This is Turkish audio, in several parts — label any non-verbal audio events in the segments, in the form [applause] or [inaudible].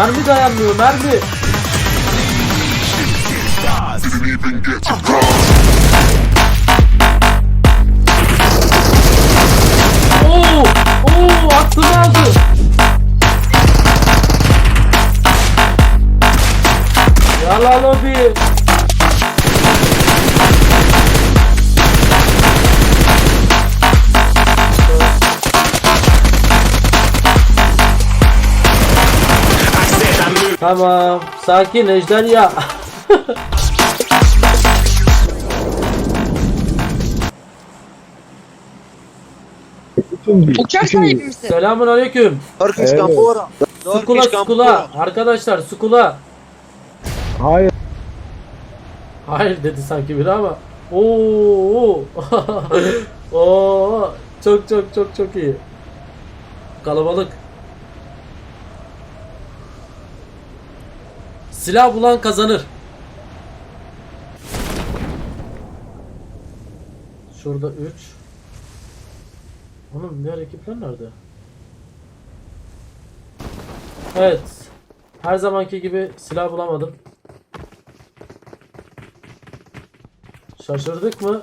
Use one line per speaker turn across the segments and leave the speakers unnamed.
Mermi dayanmıyor mermi. Oo! Oo! Aklımı aldı. Yala lobi. Tamam. Sakin Ejder ya.
Uçak sahibi misin?
Selamun aleyküm.
Turkish
Evet.
Campora.
Skula skula. Arkadaşlar skula.
Hayır.
Hayır dedi sanki biri ama. Oo. [laughs] Oo. Çok çok çok çok iyi. Kalabalık. Silah bulan kazanır. Şurada 3. Oğlum diğer ekipler nerede? Evet. Her zamanki gibi silah bulamadım. Şaşırdık mı?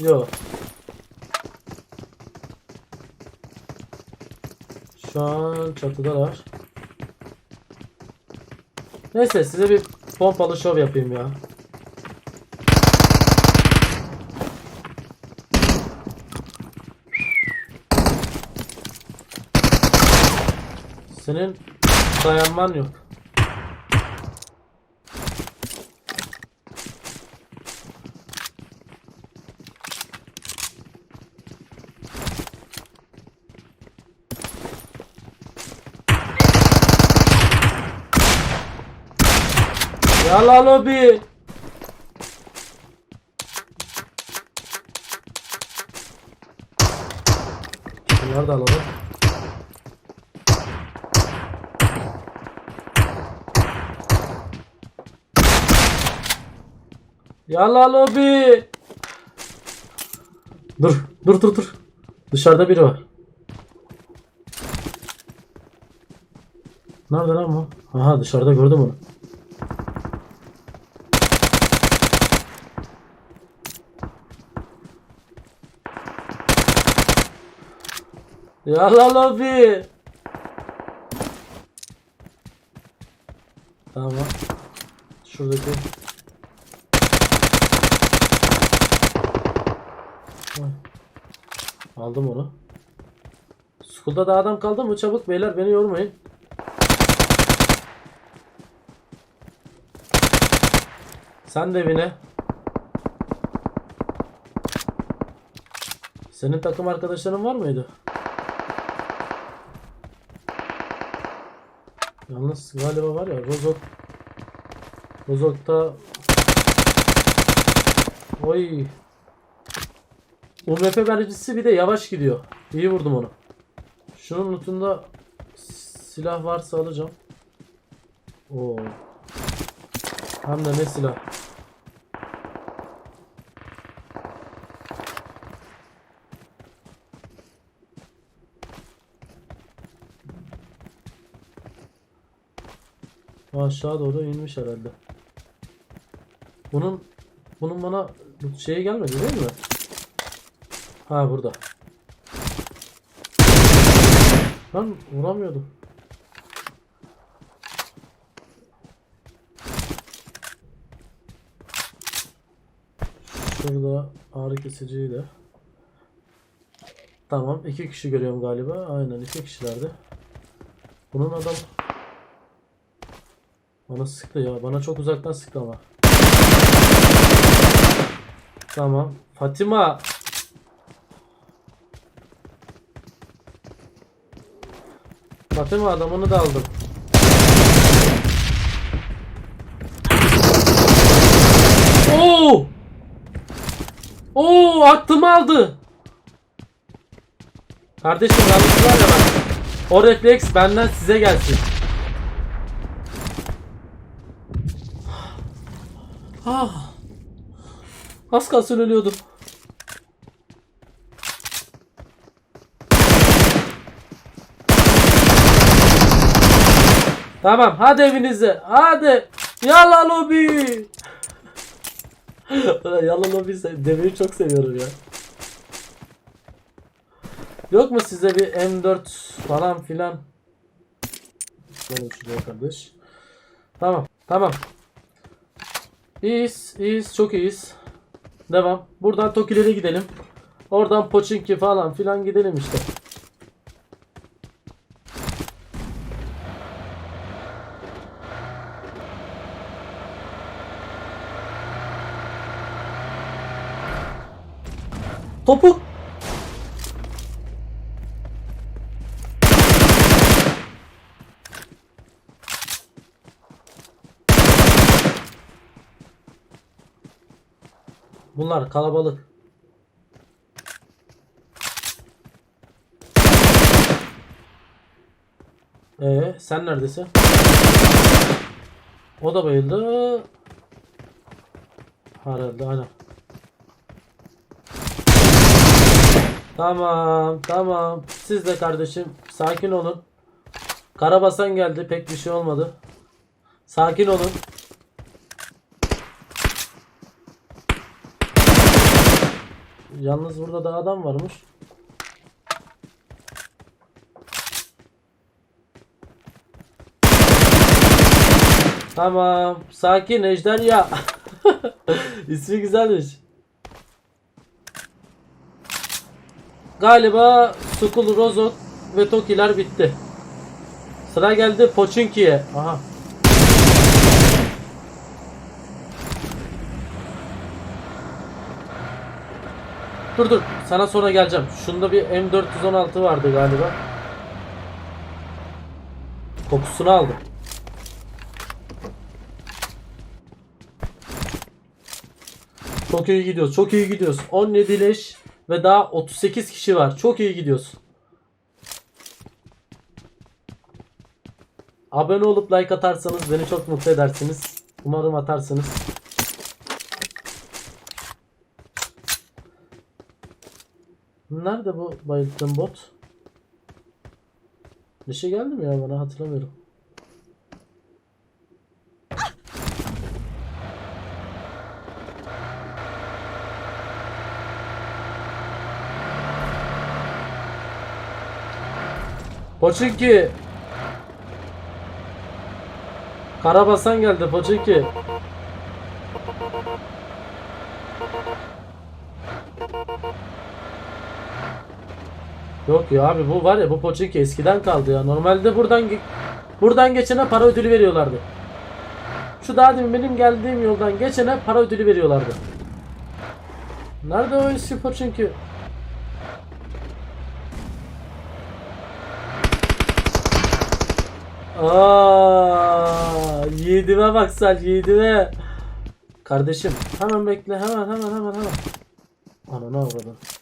Yok. Şu an çatıdalar. Neyse size bir pompalı şov yapayım ya. Senin dayanman yok. Yalla lobi. Bunları da alalım. Yalla lobi. Dur, dur, dur, dur. Dışarıda biri var. Nerede lan bu? Aha dışarıda gördüm onu. Yalla lobi. Tamam. Şuradaki. Aldım onu. Skulda da adam kaldı mı? Çabuk beyler beni yormayın. Sen de evine. Senin takım arkadaşların var mıydı? Yalnız galiba var ya Rozok Rozok'ta Oy UMP mermisi bir de yavaş gidiyor. İyi vurdum onu. Şunun lootunda silah varsa alacağım. Oo. Hem de ne silah. Aşağı doğru inmiş herhalde. Bunun bunun bana şeyi gelmedi değil mi? Ha burada. Ben vuramıyordum. Şurada ağrı kesiciyi de. Tamam iki kişi görüyorum galiba. Aynen iki kişilerdi. Bunun adam bana sıktı ya. Bana çok uzaktan sıktı ama. Tamam. Fatima. Fatima adamını da aldım. Oo! Oo, aklımı aldı. Kardeşim yalnız var ya bak. O refleks benden size gelsin. Ah. Az kalsın ölüyordum. Tamam hadi evinize. Hadi. Yalla lobi. [laughs] Yalla lobi demeyi çok seviyorum ya. Yok mu size bir M4 falan filan? Gelin şuraya kardeş. Tamam. Tamam. İyiyiz. iyiyiz. Çok iyiyiz. Devam. Buradan Tokilere gidelim. Oradan Pochinki falan filan gidelim işte. Topuk. Bunlar kalabalık. Ee, sen neredesin? O da bayıldı. Herhalde aynen. Tamam, tamam. Siz de kardeşim sakin olun. Karabasan geldi, pek bir şey olmadı. Sakin olun. Yalnız burada da adam varmış. Tamam. Sakin Ejder ya. [laughs] İsmi güzelmiş. Galiba Sukul, Rozok ve Tokiler bitti. Sıra geldi Pochinki'ye. Aha. Dur dur. Sana sonra geleceğim. Şunda bir M416 vardı galiba. Kokusunu aldım. Çok iyi gidiyoruz. Çok iyi gidiyoruz. 17 leş ve daha 38 kişi var. Çok iyi gidiyoruz. Abone olup like atarsanız beni çok mutlu edersiniz. Umarım atarsınız. Nerede bu bayılttığım bot? Bir şey geldi mi ya bana hatırlamıyorum. Poçinki. Karabasan geldi Poçinki. Yok ya abi bu var ya bu Poçinki eskiden kaldı ya. Normalde buradan buradan geçene para ödülü veriyorlardı. Şu daha demin benim geldiğim yoldan geçene para ödülü veriyorlardı. Nerede o eski Poçinki? Aa, yiğidime bak sen yiğidime. Kardeşim hemen bekle hemen hemen hemen hemen. Ananı avradı.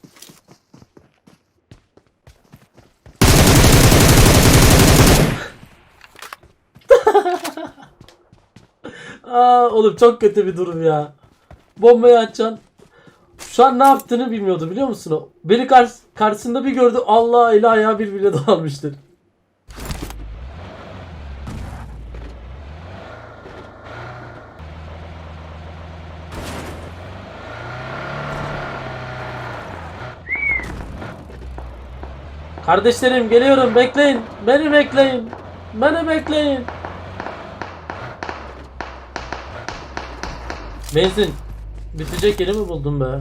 Aa, oğlum çok kötü bir durum ya. Bombayı açacaksın. Şu an ne yaptığını bilmiyordu biliyor musun o? Beni kar karşısında bir gördü. Allah eli ayağı birbirine dolanmıştır. Kardeşlerim geliyorum bekleyin. Beni bekleyin. Beni bekleyin. Benzin bitecek yeri mi buldum be?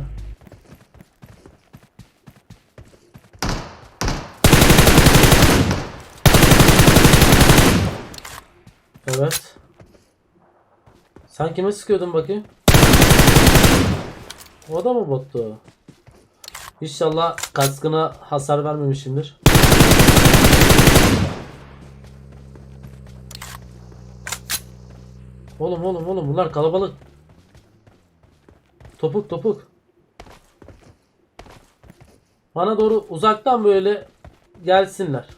Evet. Sen kime sıkıyordun bakayım? O da mı bottu? İnşallah kaskına hasar vermemişimdir. Oğlum oğlum oğlum bunlar kalabalık. Topuk topuk. Bana doğru uzaktan böyle gelsinler.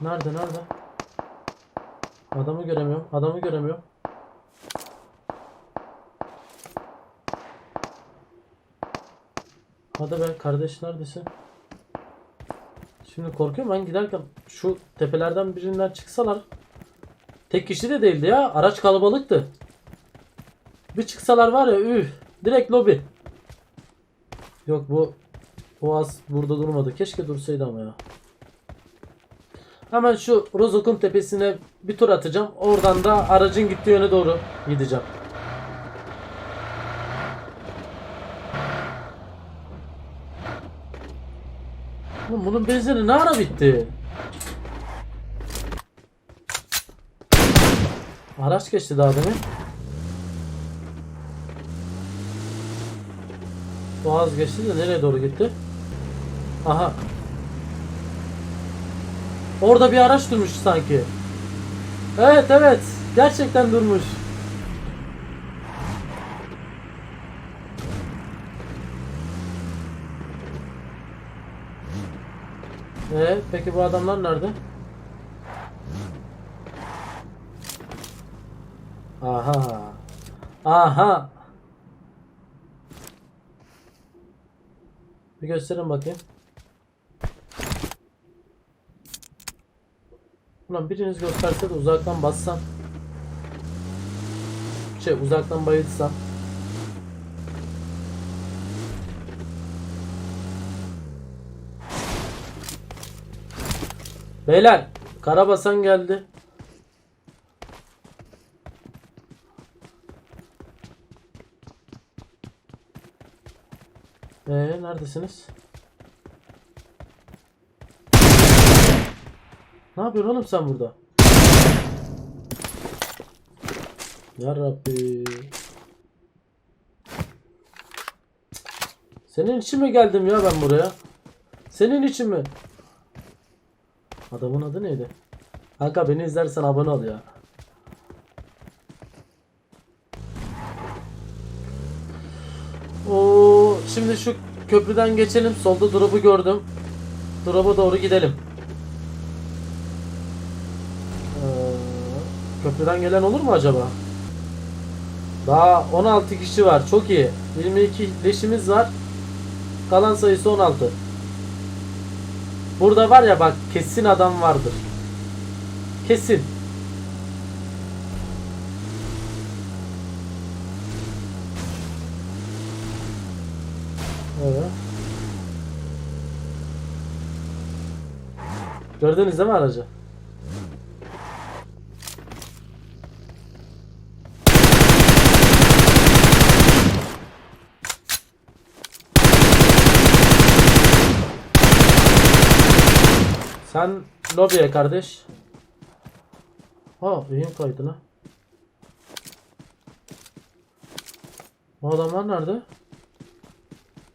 Nerede nerede? Adamı göremiyorum. Adamı göremiyorum. Hadi be kardeş neredesin? Şimdi korkuyorum ben giderken şu tepelerden birinden çıksalar. Tek kişi de değildi ya. Araç kalabalıktı. Bir çıksalar var ya üf. Direkt lobi. Yok bu Boğaz burada durmadı. Keşke dursaydı ama ya. Hemen şu Rozok'un tepesine bir tur atacağım. Oradan da aracın gittiği yöne doğru gideceğim. Oğlum bunun benzini ne ara bitti? Araç geçti daha demin. Boğaz geçti de nereye doğru gitti? Aha. Orada bir araç durmuş sanki. Evet evet. Gerçekten durmuş. Ee, peki bu adamlar nerede? Aha. Aha. Bir gösterin bakayım. Ulan biriniz gösterse de uzaktan bassam. Şey uzaktan bayılsam. Beyler Karabasan geldi. Ee, neredesiniz? Ne yapıyorsun oğlum sen burada? Ya Rabbi. Senin için mi geldim ya ben buraya? Senin için mi? Adamın adı neydi? Kanka beni izlersen abone ol ya. Oo, şimdi şu köprüden geçelim. Solda drop'u gördüm. Drop'a doğru gidelim. Ee, köprüden gelen olur mu acaba? Daha 16 kişi var. Çok iyi. 22 leşimiz var. Kalan sayısı 16. Burada var ya bak kesin adam vardır. Kesin. Gördünüz değil mi aracı? Sen lobiye kardeş. Ha benim kaydı lan. O adamlar nerede?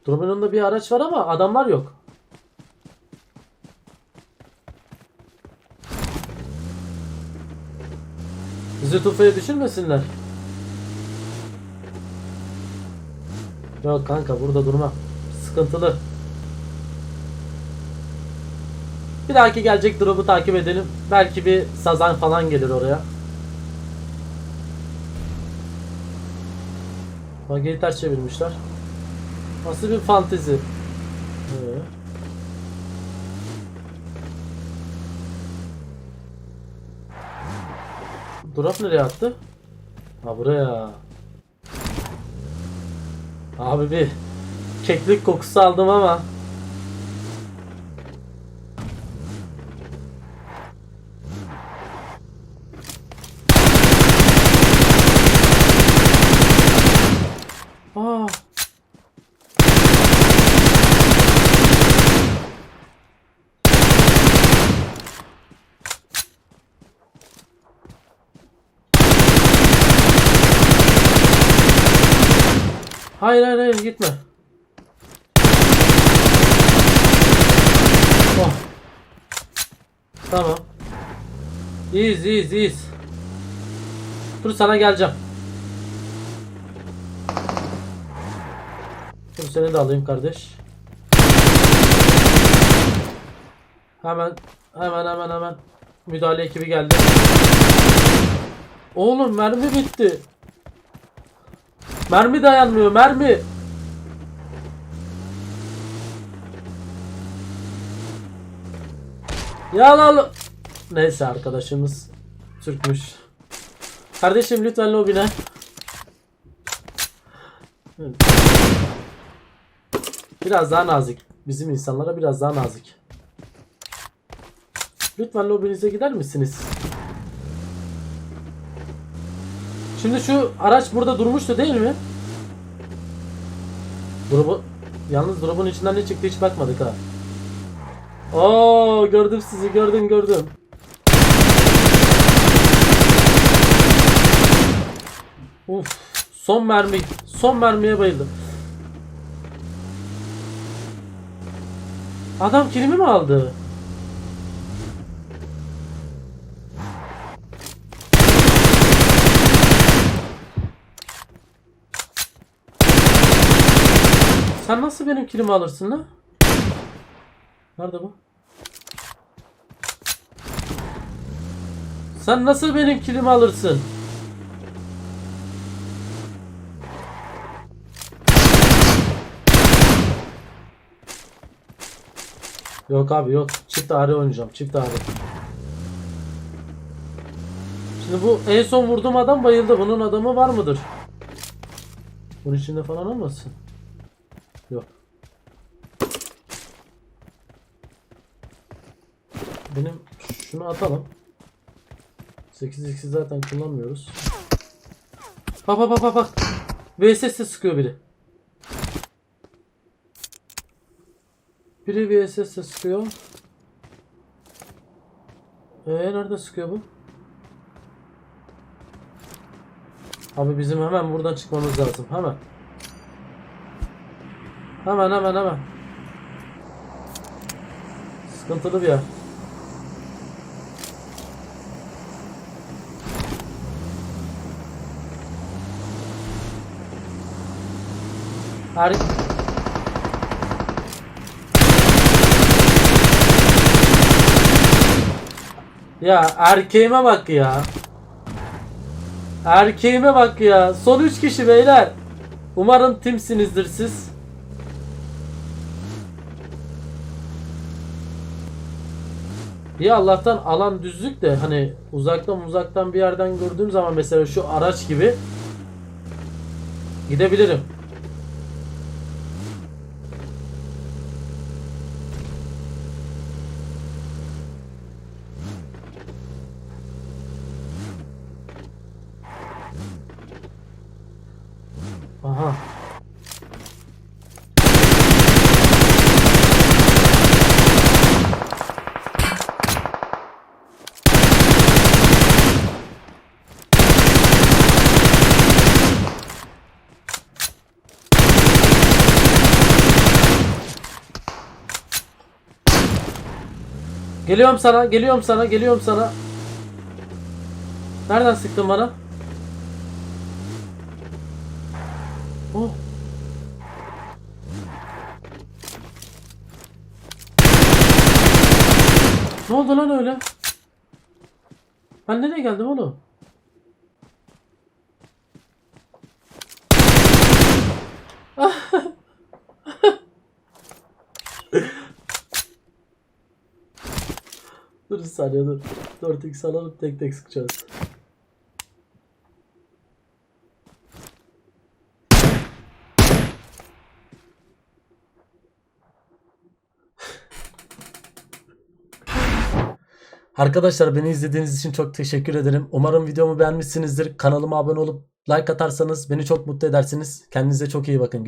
Önünde bir araç var ama adamlar yok. Bizi tufaya düşürmesinler. Yok kanka burada durma. Sıkıntılı. Bir dahaki gelecek drop'u takip edelim. Belki bir sazan falan gelir oraya. Mageyi ters çevirmişler. Nasıl bir fantezi? Ee. Drop nereye attı? Ha buraya. Abi bir keklik kokusu aldım ama. Aa. Hayır hayır hayır gitme. Oh. Tamam. İyiyiz iyiyiz iyiyiz. Dur sana geleceğim. Dur seni de alayım kardeş. Hemen hemen hemen hemen müdahale ekibi geldi. Oğlum mermi bitti. Mermi dayanmıyor mermi. Ya lan. Neyse arkadaşımız Türkmüş. Kardeşim lütfen lobine. Biraz daha nazik. Bizim insanlara biraz daha nazik. Lütfen lobinize gider misiniz? Şimdi şu araç burada durmuştu değil mi? Drop'u yalnız drop'un içinden ne çıktı hiç bakmadık ha. Oo gördüm sizi gördüm gördüm. Uf son mermi son mermiye bayıldım. Adam kilimi mi aldı? Sen nasıl benim kilimi alırsın lan? Nerede bu? Sen nasıl benim kilimi alırsın? Yok abi yok. Çift ağrı oynayacağım. Çift ağrı. Şimdi bu en son vurduğum adam bayıldı. Bunun adamı var mıdır? Bunun içinde falan olmasın? Benim şunu atalım. 8x'i zaten kullanmıyoruz. Bak bak bak bak bak. VSS'e sıkıyor biri. Biri VSS'e sıkıyor. Ee nerede sıkıyor bu? Abi bizim hemen buradan çıkmamız lazım. Hemen. Hemen hemen hemen. Sıkıntılı bir yer. Her... Ya erkeğime bak ya. Erkeğime bak ya. Son 3 kişi beyler. Umarım timsinizdir siz. Ya Allah'tan alan düzlük de hani uzaktan uzaktan bir yerden gördüğüm zaman mesela şu araç gibi gidebilirim. Aha. Geliyorum sana, geliyorum sana, geliyorum sana. Nereden sıktın bana? Oh. Ne oldu lan öyle? Ben nereye geldim oğlum? Dur bir saniye dur. 4x alalım tek tek sıkacağız. Arkadaşlar beni izlediğiniz için çok teşekkür ederim. Umarım videomu beğenmişsinizdir. Kanalıma abone olup like atarsanız beni çok mutlu edersiniz. Kendinize çok iyi bakın.